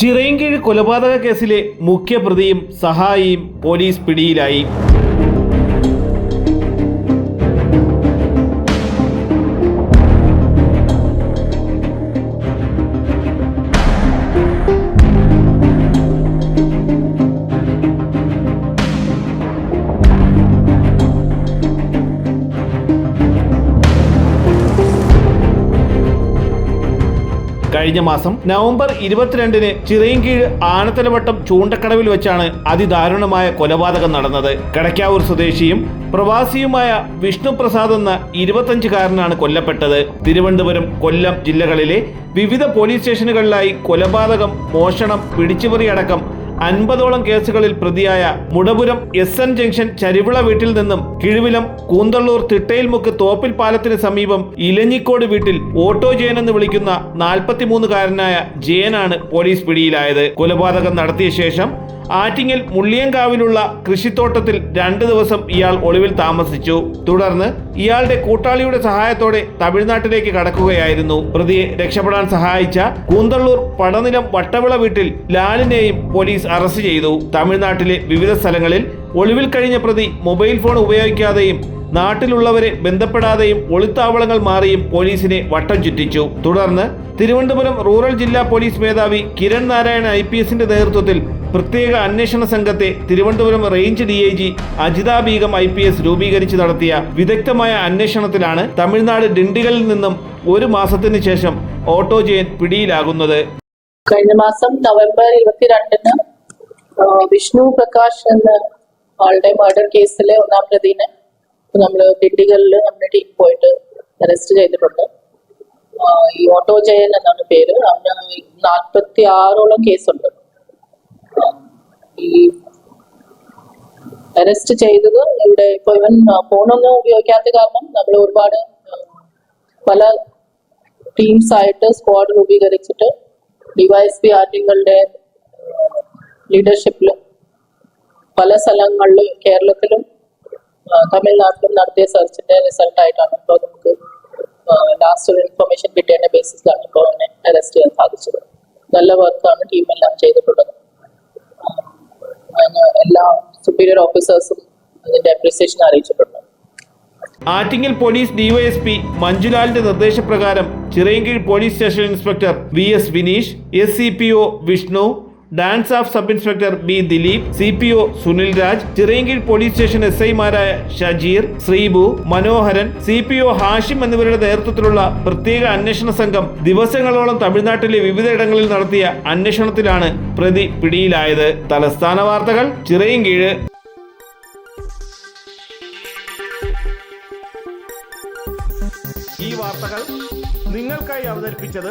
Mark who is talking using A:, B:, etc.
A: ചിറയൻകീഴ് കൊലപാതക കേസിലെ മുഖ്യപ്രതിയും സഹായിയും പോലീസ് പിടിയിലായി. കഴിഞ്ഞ മാസം നവംബർ ഇരുപത്തിരണ്ടിന് ചിറയൻകീഴ് ആനത്തലവട്ടം ചൂണ്ടക്കടവിൽ വെച്ചാണ് അതിദാരുണമായ കൊലപാതകം നടന്നത്. കടക്കാവൂർ സ്വദേശിയും പ്രവാസിയുമായ വിഷ്ണു പ്രസാദ് എന്ന ഇരുപത്തഞ്ചുകാരനാണ് കൊല്ലപ്പെട്ടത്. തിരുവനന്തപുരം കൊല്ലം ജില്ലകളിലെ വിവിധ പോലീസ് സ്റ്റേഷനുകളിലായി കൊലപാതകം മോഷണം പിടിച്ചുപറി അടക്കം അൻപതോളം കേസുകളിൽ പ്രതിയായ Mudapuram S N junction Charivila വീട്ടിൽ നിന്നും കിഴുവിലം കൂന്തള്ളൂർ തിട്ടയിൽമുക്ക് തോപ്പിൽ പാലത്തിന് സമീപം ഇലഞ്ഞിക്കോട് വീട്ടിൽ ഓട്ടോ ജയൻ എന്ന് വിളിക്കുന്ന നാൽപ്പത്തിമൂന്നുകാരനായ ജയനാണ് പോലീസ് പിടിയിലായത്. കൊലപാതകം നടത്തിയ ശേഷം ആറ്റിങ്ങൽ മുള്ളിയങ്കാവിലുള്ള കൃഷിത്തോട്ടത്തിൽ രണ്ടു ദിവസം ഇയാൾ ഒളിവിൽ താമസിച്ചു. തുടർന്ന് ഇയാളുടെ കൂട്ടാളിയുടെ സഹായത്തോടെ തമിഴ്നാട്ടിലേക്ക് കടക്കുകയായിരുന്നു. പ്രതിയെ രക്ഷപ്പെടാൻ സഹായിച്ച കൂന്തള്ളൂർ പടനിലം വട്ടവിള വീട്ടിൽ ലാലിനെയും പോലീസ് അറസ്റ്റ് ചെയ്തു. തമിഴ്നാട്ടിലെ വിവിധ സ്ഥലങ്ങളിൽ ഒളിവിൽ കഴിഞ്ഞ പ്രതി മൊബൈൽ ഫോൺ ഉപയോഗിക്കാതെയും നാട്ടിലുള്ളവരെ ബന്ധപ്പെടാതെയും ഒളിത്താവളങ്ങൾ മാറിയും പോലീസിനെ വട്ടം ചുറ്റിച്ചു. തുടർന്ന് തിരുവനന്തപുരം റൂറൽ ജില്ലാ പോലീസ് മേധാവി കിരൺ നാരായണ ഐ പി എസിന്റെ നേതൃത്വത്തിൽ പ്രത്യേക അന്വേഷണ സംഘത്തെ Thiruvananthapuram range D I G Ajitha Beegum I P S രൂപീകരിച്ച് നടത്തിയ വിദഗ്ധമായ അന്വേഷണത്തിലാണ് തമിഴ്നാട് ഡിണ്ടിഗലിൽ നിന്നും ഒരു മാസത്തിന് ശേഷം ഓട്ടോ ജയൻ പിടിയിലാകുന്നത്.
B: കഴിഞ്ഞ മാസം നവംബർ ഇരുപത്തിരണ്ടിന് വിഷ്ണു പ്രകാശ് എന്ന ആളുടെ മർഡർ കേസിലെ ഒന്നാം പ്രതിനെ നമ്മൾ ദിണ്ടിഗലിൽ നമ്മുടെ ടീം പോയിട്ട് അറസ്റ്റ് ചെയ്തിട്ടുണ്ട്. ഈ ഓട്ടോ ജയൻ എന്നാണ് പേര്. അവന് നാൽപ്പത്തി ആറോളം കേസുണ്ട് ഈ അറസ്റ്റ് ചെയ്തത് ഇവിടെ ഇപ്പൊ ഇവൻ ഫോണൊന്നും ഉപയോഗിക്കാത്ത കാരണം നമ്മൾ ഒരുപാട് പല ടീംസ് ആയിട്ട് സ്ക്വാഡ് രൂപീകരിച്ചിട്ട് ഡിവൈസ് ഡിവൈഎസ്പി ആർട്ടിങ്ങളുടെ ലീഡർഷിപ്പിൽ പല സ്ഥലങ്ങളിലും കേരളത്തിലും തമിഴ്നാട്ടിലും നടത്തിയ സെർച്ചിന്റെ റിസൾട്ട് ആയിട്ടാണ് ഇപ്പോൾ നമുക്ക് ലാസ്റ്റ് ഒരു ഇൻഫർമേഷൻ കിട്ടിയതിന്റെ ബേസിസിലാണ് ഇപ്പോൾ അവനെ അറസ്റ്റ് ചെയ്യാൻ സാധിച്ചത്. നല്ല വർക്കാണ് ടീമെല്ലാം ചെയ്തിട്ടുള്ളത്. എല്ലാ സുപ്പീരിയർ ഓഫീസേഴ്സും അതിന്റെ അപ്രീസിയേഷൻ അറിയിച്ചിട്ടുണ്ട്.
A: ആറ്റിങ്ങൽ പോലീസ് ഡിവൈഎസ്പി മഞ്ജുലാലിന്റെ നിർദ്ദേശപ്രകാരം Chirayinkeezhu police station inspector V S Vineesh S C P O Vishnu DANSAF sub inspector B Dileep C P O Sunil Raj Chirayinkeezhu police station S ഐമാരായ Shajeer Sreebu Manoharan C P O Hashim എന്നിവരുടെ നേതൃത്വത്തിലുള്ള പ്രത്യേക അന്വേഷണ സംഘം ദിവസങ്ങളോളം തമിഴ്നാട്ടിലെ വിവിധയിടങ്ങളിൽ നടത്തിയ അന്വേഷണത്തിലാണ് പ്രതി പിടിയിലായത്. തലസ്ഥാന വാർത്തകൾ ചിറയൻകീഴ്. ഈ വാർത്തകൾ നിങ്ങൾക്കായി അവതരിപ്പിച്ചത്